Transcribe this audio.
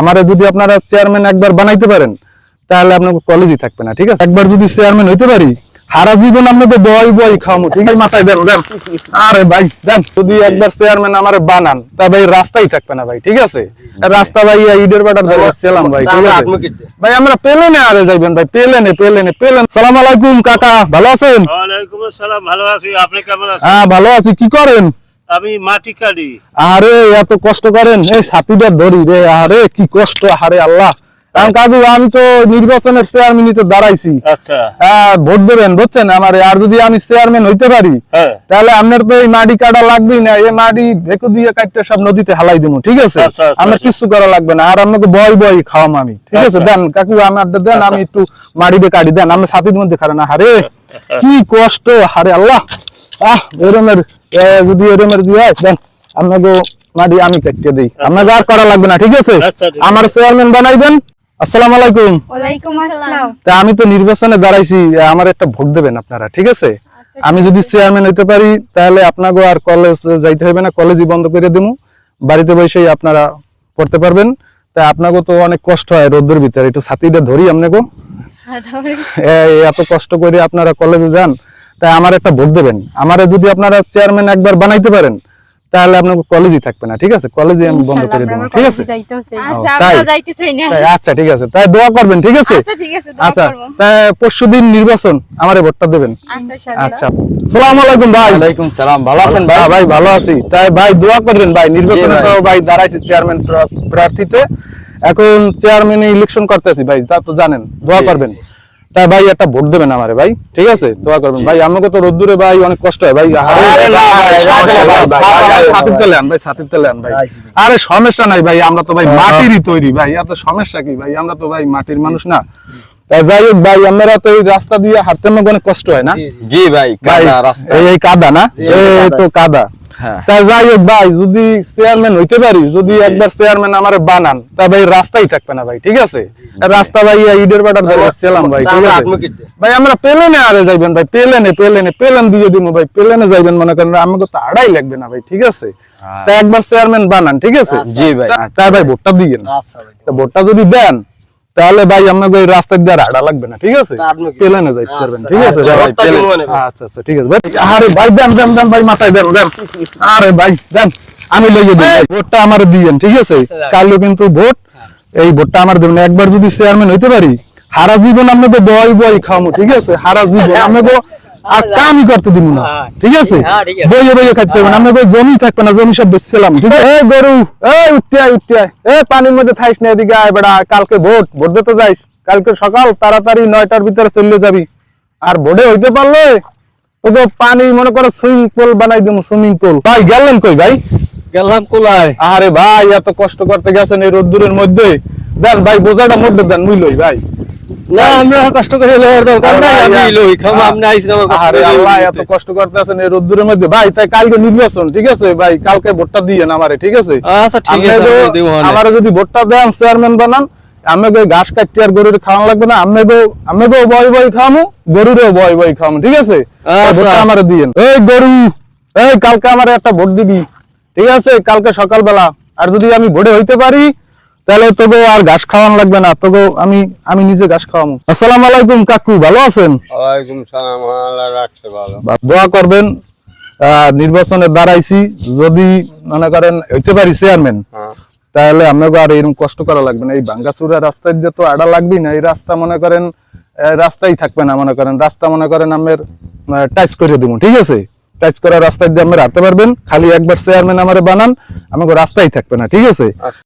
আমারে যদি আপনারা চেয়ারম্যান একবার বানাইতে পারেন তাহলে আপনাকে কলেজই থাকবে না ঠিক আছে? একবার যদি চেয়ারম্যান হইতে পারি সারা জীবন আপনাকে বয় বয় খাওয়ামো ঠিক আছে? মাথায় দেন দেন। আরে ভাই দেন। যদি একবার চেয়ারম্যান আমারে বানান তা ভাই রাস্তাই থাকবে না ভাই ঠিক আছে? রাস্তা ভাই ইটের বাটার ধরে আসছিলাম ভাই ঠিক আছে? ভাই আমরা পেলেনে আরে যাইবেন ভাই পেলেনে পেলেনে পেলেন। সালাম আলাইকুম কাকা ভালো আছেন? ওয়ালাইকুম আসসালাম ভালো আছি। আপনি কেমন আছেন? হ্যাঁ ভালো আছি। কি করেন? আমি মাটি কাটি। আরে এত কষ্ট করেন? এই সাথীটা ধরি রে আরে কি কষ্ট আরে আল্লাহ। কাকু আমি তো নির্বাচনের চেয়ারম্যানই তো দাঁড়াইছি। আচ্ছা। হ্যাঁ, ভোট দেবেন বুঝছেন? আমার আর যদি আমি চেয়ারম্যান হইতে পারি হ্যাঁ। তাহলে আপনার তো এই মাটি কাটা লাগবেই না এই মাটি ভেকু দিয়ে কাটতে সব নদীতে হালাই দিব ঠিক আছে? আচ্ছা, আচ্ছা, আমার। কিছু করা লাগবে না আর আপনাকে বয় বয় খাওয়াম আমি ঠিক আছে। দেন কাকু আমার দেন আমি একটু মাটি বে কাটি দেন আমি সাথীর মধ্যে খারে না হারে কি কষ্ট হারে আল্লাহ। আহ এরমের যদি এরমের দিয়ে দেন আপনাকে মাটি আমি কাটতে দিই। আপনাকে আর করা লাগবে না ঠিক আছে? আচ্ছা, আমার চেয়ারম্যান বানাইবেন। আসসালামু আলাইকুম। ওয়ালাইকুম আসসালাম। তা আমি তো নির্বাচনে দাঁড়াইছি আমার একটা ভোট দেবেন আপনারা ঠিক আছে? আমি যদি চেয়ারম্যান হইতে পারি তাহলে আপনাকে আর কলেজ যাইতে হবে না কলেজই বন্ধ করে দেবো বাড়িতে বসেই আপনারা পড়তে পারবেন। তা আপনাকে তো অনেক কষ্ট হয় রোদ্রের ভিতরে একটু ছাতিটা ধরি আপনাকে। এত কষ্ট করে আপনারা কলেজে যান তাই আমার একটা ভোট দেবেন। আমারে যদি আপনারা চেয়ারম্যান একবার বানাইতে পারেন তাহলে আপনার কলেজই থাকবে না ঠিক আছে? কলেজে আমি বন্ধ করে দেবো ঠিক আছে? আচ্ছা তাই? আমরা যাইতে চাই না। তাই আচ্ছা ঠিক আছে। তাই দোয়া করবেন ঠিক আছে? আচ্ছা ঠিক আছে দোয়া আচ্ছা করব। তাই পরশু দিন নির্বাচন আমারে ভোটটা দেবেন। আচ্ছা সালাম আলাইকুম ভাই। ওয়ালাইকুম সালাম ভালো আছেন ভাই? ভাই ভাই ভালো আছি। তাই ভাই দোয়া করবেন ভাই। নির্বাচনে ভাই। তো ভাই দাঁড়াইছি চেয়ারম্যান প্রার্থীতে। এখন চেয়ারম্যান ইলেকশন করতেছি ভাই তা তো জানেন। দোয়া করবেন। তাই ভাই একটা ভোট দেবেন আমারে ভাই। ঠিক আছে? দোয়া করবেন। ভাই আমাকে তো রোদ্দুরে ভাই অনেক কষ্ট হয় ভাই। আরে সমস্যা নাই, ভাই, ছাতির তেলে আন ভাই। ছাতির তেলে আন ভাই আরে সমস্যা নাই ভাই আমরা তো ভাই মাটিরই তৈরি ভাই। এত সমস্যা কি ভাই? আমরা তো ভাই মাটির মানুষ না। যাই হোক ভাই আমরা তো এই রাস্তা দিয়ে হাঁটতে অনেক কষ্ট হয় না? জি ভাই ভাই কাদা রাস্তা। এই কাদা না। তো কাদা। হ্যাঁ। তা যাই হোক ভাই যদি চেয়ারম্যান হইতে পারি যদি একবার চেয়ারম্যান আমার বানান তা ভাই রাস্তাই থাকবে না ভাই ঠিক আছে? রাস্তা ভাই ইটের বাটার ধরে আসছিলাম ভাই ঠিক আছে? ভাই আমরা পেলেনে আরে যাইবেন ভাই পেলেনে পেলেনে পেলেন দিয়ে দিব ভাই পেলেনে যাইবেন মনে করেন আমাকে তো আড়াই লাগবে না ভাই ঠিক আছে? হ্যাঁ। তা একবার চেয়ারম্যান বানান ঠিক আছে? জি ভাই। তা- তাই ভাই ভোটটা দিয়েন। আচ্ছা ভাই ভোটটা যদি দেন তাহলে ভাই আপনাকে ওই রাস্তার দিয়ে আর আড়া লাগবে না ঠিক আছে? পেলে না যাইতে পারবেন আচ্ছা, ঠিক আছে? আচ্ছা। আচ্ছা আচ্ছা ঠিক আছে। আরে ভাই দেন দেন দেন ভাই মাথায় দেন দেন। আরে ভাই দেন আমি লইয়ে দিই। ভোটটা আমার দিয়েন ঠিক আছে? কালও কিন্তু ভোট। এই ভোটটা আমার দেবেন একবার যদি চেয়ারম্যান হইতে পারি হারা জীবন আপনাকে বয় বয় খাওয়ামো ঠিক আছে? হারা জীবন আপনাকে আর কামই করতে দিব না। ঠিক আছে? হ্যাঁ, ঠিক আছে। বইয়ে বইয়ে খাইতে হবে না। আপনাকে জমি থাকবে না জমি সব বেচছিলাম ঠিক আছে? এই গরু এই উঠতে আয় উঠতে আয়। এই পানির মধ্যে থাইস না এদিকে আয় বেড়া কালকে ভোট ভোট দিতে যাইস। কালকে সকাল তাড়াতাড়ি নয়টার ভিতরে চলে যাবি। আর ভোটে হইতে পারলে তোকে পানি মনে করো সুইমিং পুল বানাই দিব সুইমিং পুল। ভাই গেলেন কই ভাই? গেলাম কোলায়। আরে ভাই এত কষ্ট করতে গেছেন এই রোদ্দুরের মধ্যে। দেন ভাই বোঝাটা মধ্যে দেন মুইলই ভাই। না আমরা কষ্ট করে লওয়ার দরকার নাই আমি লই খাম আপনি আইছেন আমার আরে আল্লাহ এত কষ্ট করতে আছেন এই রোদ্দুরের মধ্যে। ভাই তাই কালকে নির্বাচন ঠিক আছে? ভাই কালকে ভোটটা দিয়েন আমারে ঠিক আছে? আচ্ছা ঠিক আছে আমারে যদি ভোটটা দেন চেয়ারম্যান বানান আমাকে ঘাস কাটতে আর গরুর খাওয়ানো লাগবে না আমাকে বয় বয় খাওয়ামু গরুরেও বয় বয় খাওয়ামু ঠিক আছে? আচ্ছা। ভোটটা আমারে দিয়েন। এই গরু এই কালকে আমারে একটা ভোট দিবি ঠিক আছে? কালকে সকালবেলা। আর যদি আমি ভোটে হইতে পারি তাহলে তোকে আর ঘাস খাওয়ানো লাগবে না তোকে আমি আমি নিজে ঘাস খাওয়ামু আসসালামু আলাইকুম কাকু ভালো আছেন? ওয়ালাইকুম সালাম আল্লাহ রাখছে ভালো। দোয়া করবেন নির্বাচনে দাঁড়াইছি যদি মনে করেন হইতে পারি চেয়ারম্যান তাহলে আপনাকে আর এরকম কষ্ট করা লাগবে না। এই ভাঙ্গাচুরা রাস্তায় দিয়ে তো আড়া লাগবেই না এই রাস্তা মনে করেন রাস্তাই থাকবে না মনে করেন। রাস্তা মনে করেন আমের টাচ করে দিব ঠিক আছে? টাচ করা রাস্তায় দিয়ে আমরা হাঁটতে পারবেন খালি একবার চেয়ারম্যান আমার বানান আমাকে রাস্তাই থাকবে না ঠিক আছে?